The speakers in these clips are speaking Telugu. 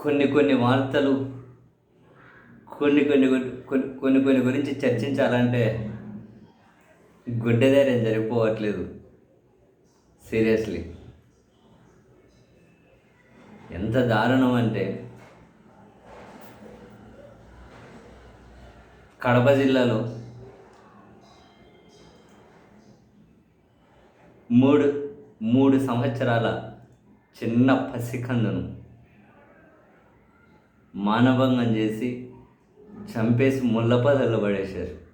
కొన్ని కొన్ని వార్తలు కొన్ని కొన్ని కొన్ని కొన్ని కొన్ని గురించి చర్చించాలంటే గుడ్డ ధైర్యం జరిగిపోవట్లేదు. సీరియస్లీ. ఎంత దారుణం అంటే కడప జిల్లాలో మూడు మూడు సంవత్సరాల చిన్న పసికందును మానభంగం చేసి చంపేసి ముళ్ళపదల్లో పడేశారు.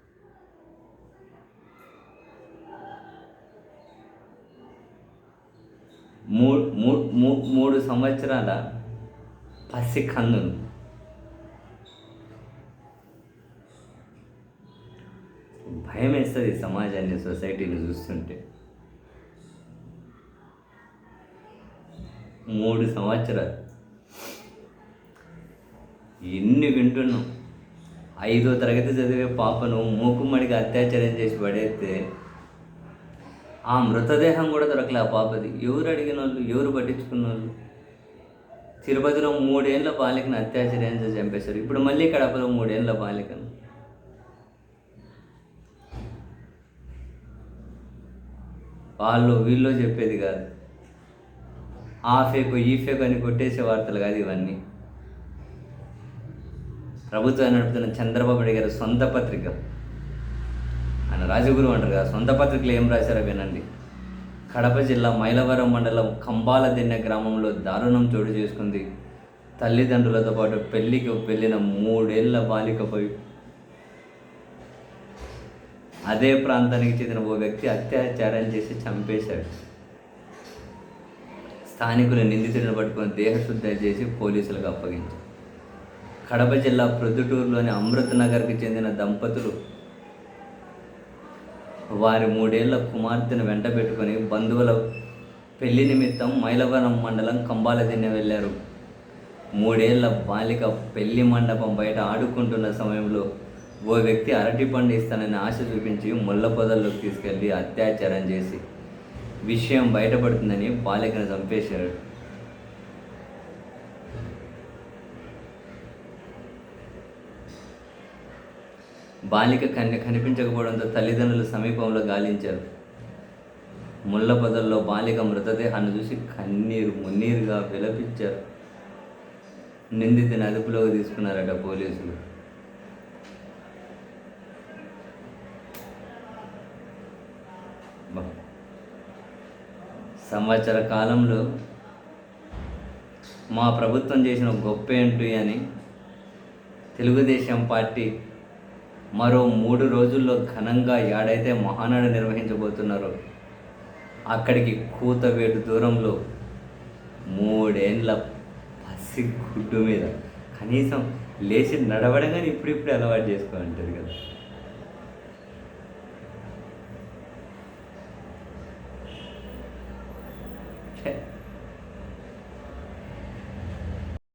మూడు మూడు మూడు సంవత్సరాల పసికందును భయం వేస్తుంది సమాజాన్ని సొసైటీని చూస్తుంటే. మూడు సంవత్సరాలు ఎన్ని వింటున్నాం ఐదో తరగతి చదివే పాపను మూకుమ్మడిగా అత్యాచారం చేసి పడేస్తే ఆ మృతదేహం కూడా దొరకలే ఆ పాపది. ఎవరు అడిగిన వాళ్ళు ఎవరు పట్టించుకున్న వాళ్ళు తిరుపతిలో మూడేళ్ళ బాలికను అత్యాచారం చేసి చంపేశారు. ఇప్పుడు మళ్ళీ కడపలో మూడేళ్ళ బాలికను. వాళ్ళు వీళ్ళు చెప్పేది కాదు. ఆ ఫేక్ ఈ ఫేక్ అని కొట్టేసే వార్తలు కాదు ఇవన్నీ. ప్రభుత్వం నడుపుతున్న చంద్రబాబు నాయుడు గారి సొంత పత్రిక. ఆయన రాజగురు అంటారు కదా సొంత పత్రికలు ఏం రాశారో వినండి. కడప జిల్లా మైలవరం మండలం కంబాల దిన్నె గ్రామంలో దారుణం చోటు చేసుకుంది. తల్లిదండ్రులతో పాటు పెళ్ళికి వెళ్ళిన మూడేళ్ళ బాలికపై అదే ప్రాంతానికి చెందిన ఓ వ్యక్తి అత్యాచారం చేసి చంపేశాడు. స్థానికులు నిందితుడిని పట్టుకొని దేహశుద్ధి చేసి పోలీసులకు అప్పగించారు. కడప జిల్లా ప్రొద్దుటూరులోని అమృత్ నగర్కి చెందిన దంపతులు వారి మూడేళ్ళ కుమార్తెను వెంట పెట్టుకొని బంధువుల పెళ్ళి నిమిత్తం మైలవరం మండలం కంబాలదిన్నె వెళ్ళారు. మూడేళ్ళ బాలిక పెళ్ళి మండపం బయట ఆడుకుంటున్న సమయంలో ఓ వ్యక్తి అరటిపండు ఇస్తానని ఆశ చూపించి ముళ్ళ పొదల్లోకి తీసుకెళ్ళి అత్యాచారం చేసి విషయం బయటపడుతుందని బాలికను చంపేశాడు బాలిక కన్య కనిపించకపోవడంతో తల్లిదండ్రులు సమీపంలో గాలించారు. ముళ్ళ పొదల్లో బాలిక మృతదేహాన్ని చూసి కన్నీరు మున్నీరుగా విలపించారు. నిందితుని అదుపులోకి తీసుకున్నారట పోలీసులు. సంవత్సర కాలంలో మా ప్రభుత్వం చేసిన గొప్ప ఏంటి అని తెలుగుదేశం పార్టీ మరో మూడు రోజుల్లో ఘనంగా ఏడైతే మహానాడు నిర్వహించబోతున్నారో అక్కడికి కూతవేడు దూరంలో మూడేండ్ల పసి గుడ్డు మీద కనీసం లేచి నడవడంగానే ఇప్పుడిప్పుడు అలవాటు చేసుకోవాలంటారు కదా Okay.